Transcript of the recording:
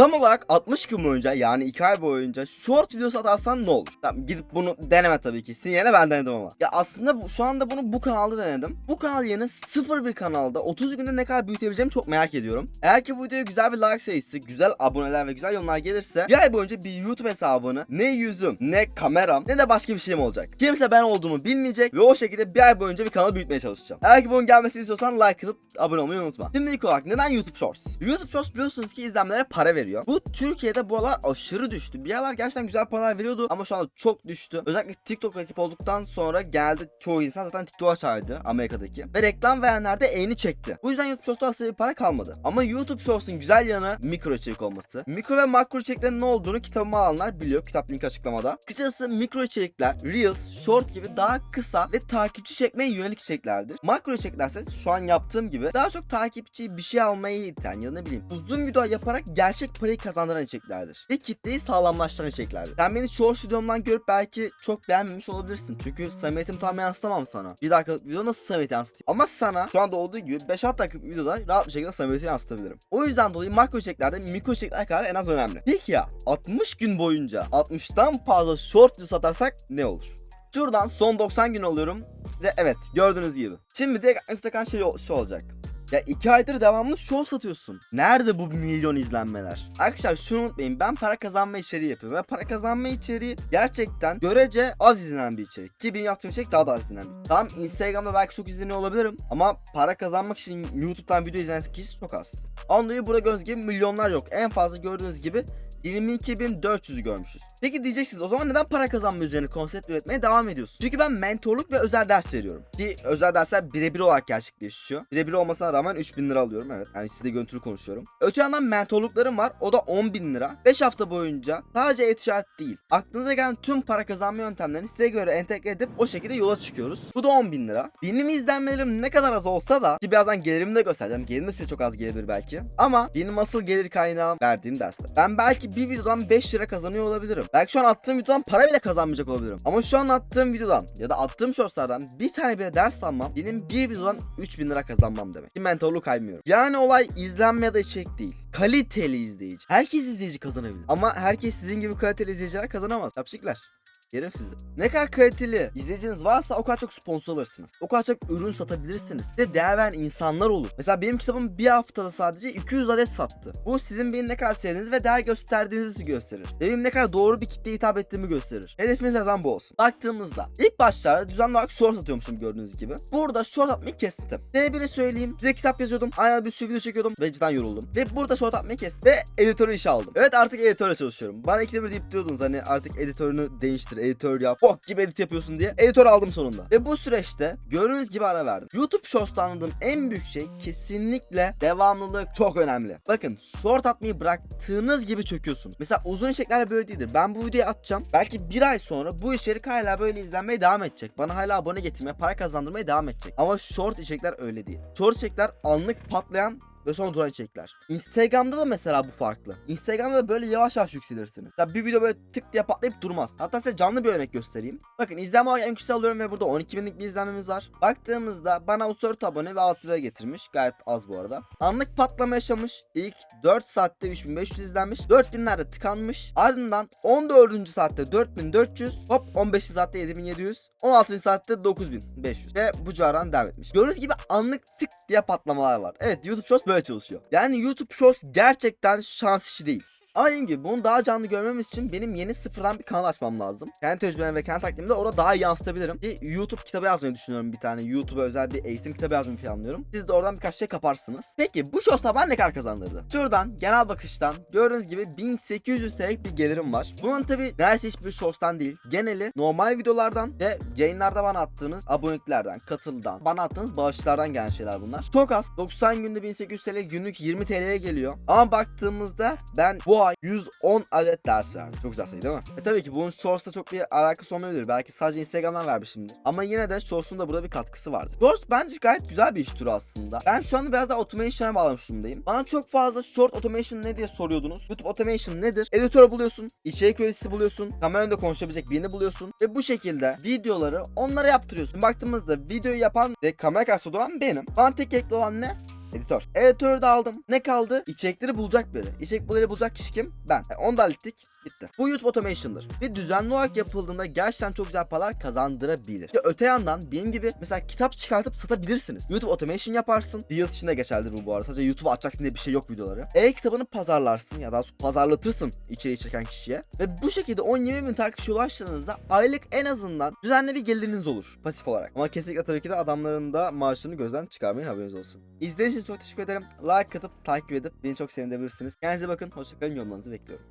Tam olarak 60 gün boyunca yani 2 ay boyunca short videosu atarsan ne olur? Tamam gidip bunu deneme tabii ki. Sinyale ben denedim ama. Ya aslında bu, şu anda bunu bu kanalda denedim. Bu kanal yeni sıfır bir kanalda 30 günde ne kadar büyütebileceğimi çok merak ediyorum. Eğer ki bu videoya güzel bir like sayısı, güzel aboneler ve güzel yorumlar gelirse bir ay boyunca bir YouTube hesabını ne yüzüm, ne kameram, ne de başka bir şeyim olacak. Kimse ben olduğumu bilmeyecek ve o şekilde bir ay boyunca bir kanalı büyütmeye çalışacağım. Eğer ki bunun gelmesini istiyorsan like atıp abone olmayı unutma. Şimdi ilk olarak neden YouTube Shorts? YouTube Shorts biliyorsunuz ki izlenmelere para veriyor. Bu Türkiye'de bu aralar aşırı düştü. Bir aralar gerçekten güzel paralar veriyordu ama şu anda çok düştü. Özellikle TikTok rakip olduktan sonra geldi çoğu insan zaten TikTok'a çağırdı Amerika'daki. Ve reklam verenler de eğini çekti. Bu yüzden YouTube Shorts'ta aslında bir para kalmadı. Ama YouTube Shorts'un güzel yanı mikro içerik olması. Mikro ve makro içeriklerin ne olduğunu kitabıma alanlar biliyor. Kitap linki açıklamada. Kısacası mikro içerikler, Reels, Short gibi daha kısa ve takipçi çekmeye yönelik içeriklerdir. Makro içeriklerse şu an yaptığım gibi daha çok takipçiyi bir şey almaya iten ya ne bileyim uzun video yaparak gerçek parayı kazandıran içeriklerdir. Ve kitleyi sağlamlaştıran içeriklerdir. Sen beni short videomdan görüp belki çok beğenmemiş olabilirsin. Çünkü samimiyetimi tam yansıtamam sana. Bir dakikalık video nasıl samimiyet yansıtayım? Ama sana şu anda olduğu gibi 5-6 dakikalık videoda rahat bir şekilde samimiyeti yansıtabilirim. O yüzden dolayı makro içeriklerde mikro içerikler kadar en az önemli. Peki ya 60 gün boyunca 60'tan fazla short satarsak ne olur? Şuradan son 90 gün alıyorum ve evet gördüğünüz gibi. Şimdi de Instagram şey şu olacak. Ya iki aydır devamlı show satıyorsun. Nerede bu milyon izlenmeler? Arkadaşlar şunu unutmayın ben para kazanma içeriği yapıyorum ve para kazanma içeriği gerçekten görece az izlenen bir içerik. Ki benim yaptığım içerik daha da az izlenen bir. Tamam Instagram'da belki çok izleniyor olabilirim ama para kazanmak için YouTube'dan video izlenen kişi çok az. Ondan burada gördüğünüz gibi milyonlar yok. En fazla gördüğünüz gibi 22.400'ü görmüşüz. Peki diyeceksiniz o zaman neden para kazanma üzerine konsept üretmeye devam ediyorsun? Çünkü ben mentorluk ve özel ders veriyorum. Ki özel dersler birebir olarak gerçekleşiyor. Birebir olmasına rağmen 3000 lira alıyorum evet. Yani size görüntülü konuşuyorum. Öte yandan mentorluklarım var. O da 10.000 lira. 5 hafta boyunca sadece e-ticaret değil. Aklınıza gelen tüm para kazanma yöntemlerini size göre entegre edip o şekilde yola çıkıyoruz. Bu da 10.000 lira. Benim izlenmelerim ne kadar az olsa da ki birazdan gelirimi de göstereceğim. Gelirim de size çok az gelebilir belki. Ama benim asıl gelir kaynağım verdiğim dersler. Ben belki bir videodan 5 lira kazanıyor olabilirim. Belki şu an attığım videodan para bile kazanmayacak olabilirim. Ama şu an attığım videodan ya da attığım shortslardan bir tane bile ders almam benim bir videodan 3000 lira kazanmam demek. Bir mentorluk kaymıyorum. Yani olay izlenme ya da içerik değil. Kaliteli izleyici. Herkes izleyici kazanabilir. Ama herkes sizin gibi kaliteli izleyiciler kazanamaz. Yapışıklar. Yerim sizi. Ne kadar kaliteli izleyiciniz varsa o kadar çok sponsor alırsınız. O kadar çok ürün satabilirsiniz. Size değer veren insanlar olur. Mesela benim kitabım bir haftada sadece 200 adet sattı. Bu sizin beni ne kadar sevdiğinizi ve değer gösterdiğinizi gösterir. Ve benim ne kadar doğru bir kitleye hitap ettiğimi gösterir. Hedefimiz her zaman bu olsun. Baktığımızda ilk başlarda düzenli olarak short atıyormuşum gördüğünüz gibi. Burada short atmayı kestim. Size söyleyeyim. Size kitap yazıyordum. Aynen bir sürü video çekiyordum. Ve cidden yoruldum. Ve burada short atmayı kestim. Ve editörü işe aldım. Evet artık editörle çalışıyorum. Bana ikide bir deyip diyordunuz hani artık editörünü değiştir editör yap. Bok gibi edit yapıyorsun diye. Editör aldım sonunda. Ve bu süreçte gördüğünüz gibi ara verdim. YouTube Shorts'ta anladığım en büyük şey kesinlikle devamlılık çok önemli. Bakın short atmayı bıraktığınız gibi çöküyorsun. Mesela uzun içerikler böyle değildir. Ben bu videoyu atacağım. Belki bir ay sonra bu içerik hala böyle izlenmeye devam edecek. Bana hala abone getirmeye, para kazandırmaya devam edecek. Ama short içerikler öyle değil. Short içerikler anlık patlayan ve sonra duran içerikler. Instagram'da da mesela bu farklı. Instagram'da da böyle yavaş yavaş yükselirsiniz. Ya bir video böyle tık diye patlayıp durmaz. Hatta size canlı bir örnek göstereyim. Bakın izlenme olarak en yüksek alıyorum ve burada 12 binlik bir izlenmemiz var. Baktığımızda bana 34 abone ve 6 lira getirmiş. Gayet az bu arada. Anlık patlama yaşamış. İlk 4 saatte 3500 izlenmiş. 4000'lerde tıkanmış. Ardından 14. saatte 4400. Hop 15. saatte 7700. 16. saatte 9500. Ve bu civardan devam etmiş. Gördüğünüz gibi anlık tık diye patlamalar var. Evet YouTube Shorts çalışıyor. Yani YouTube Shorts gerçekten şans işi değil. Ama dediğim gibi bunu daha canlı görmemiz için benim yeni sıfırdan bir kanal açmam lazım. Kendi tecrübem ve kendi taktiğimde orada daha iyi yansıtabilirim. Bir YouTube kitabı yazmayı düşünüyorum bir tane. YouTube'a özel bir eğitim kitabı yazmayı planlıyorum. Siz de oradan birkaç şey kaparsınız. Peki bu shorts'ta bana ne kadar kazandırdı? Şuradan genel bakıştan gördüğünüz gibi 1800 TL'lik bir gelirim var. Bunun tabi neredeyse hiçbir shorts'tan değil. Geneli normal videolardan ve yayınlarda bana attığınız aboneliklerden, katıldan, bana attığınız bağışlardan gelen şeyler bunlar. Çok az. 90 günde 1800 TL günlük 20 TL'ye geliyor. Ama baktığımızda ben bu ay 110 adet ders verdim. Çok güzel sayı değil mi? E tabii ki bunun Shorts'la çok bir alakası olmayabilir. Belki sadece Instagram'dan vermişimdir. Ama yine de Shorts'un da burada bir katkısı vardı. Shorts bence gayet güzel bir iş türü aslında. Ben şu anda biraz daha automation'a bağlamış durumdayım. Bana çok fazla short automation ne diye soruyordunuz. YouTube automation nedir? Editör buluyorsun, içerik üreticisi buluyorsun, kamera önünde konuşabilecek birini buluyorsun ve bu şekilde videoları onlara yaptırıyorsun. Baktığımızda videoyu yapan ve kamera karşısında duran benim. Bana tek olan ne? Editör. Editörü de aldım. Ne kaldı? İçerikleri bulacak biri. İçerikleri bulacak kişi kim? Ben. E, onu da hallettik. Gitti. Bu YouTube Automation'dır. Ve düzenli olarak yapıldığında gerçekten çok güzel paralar kazandırabilir. Ya öte yandan benim gibi mesela kitap çıkartıp satabilirsiniz. YouTube Automation yaparsın. Reels için de geçerlidir bu bu arada. Sadece YouTube'a atacaksın diye bir şey yok videoları. E-kitabını pazarlarsın ya da pazarlatırsın içeriği çeken kişiye. Ve bu şekilde 10-20 bin takipçi ulaştığınızda aylık en azından düzenli bir geliriniz olur pasif olarak. Ama kesinlikle tabii ki de adamların da maaşını gözden çıkarmayın haberiniz olsun. İzlediğiniz için çok teşekkür ederim. Like atıp takip edip beni çok sevindirebilirsiniz. Kendinize bakın. Hoşçakalın. Yorumlarınızı bekliyorum.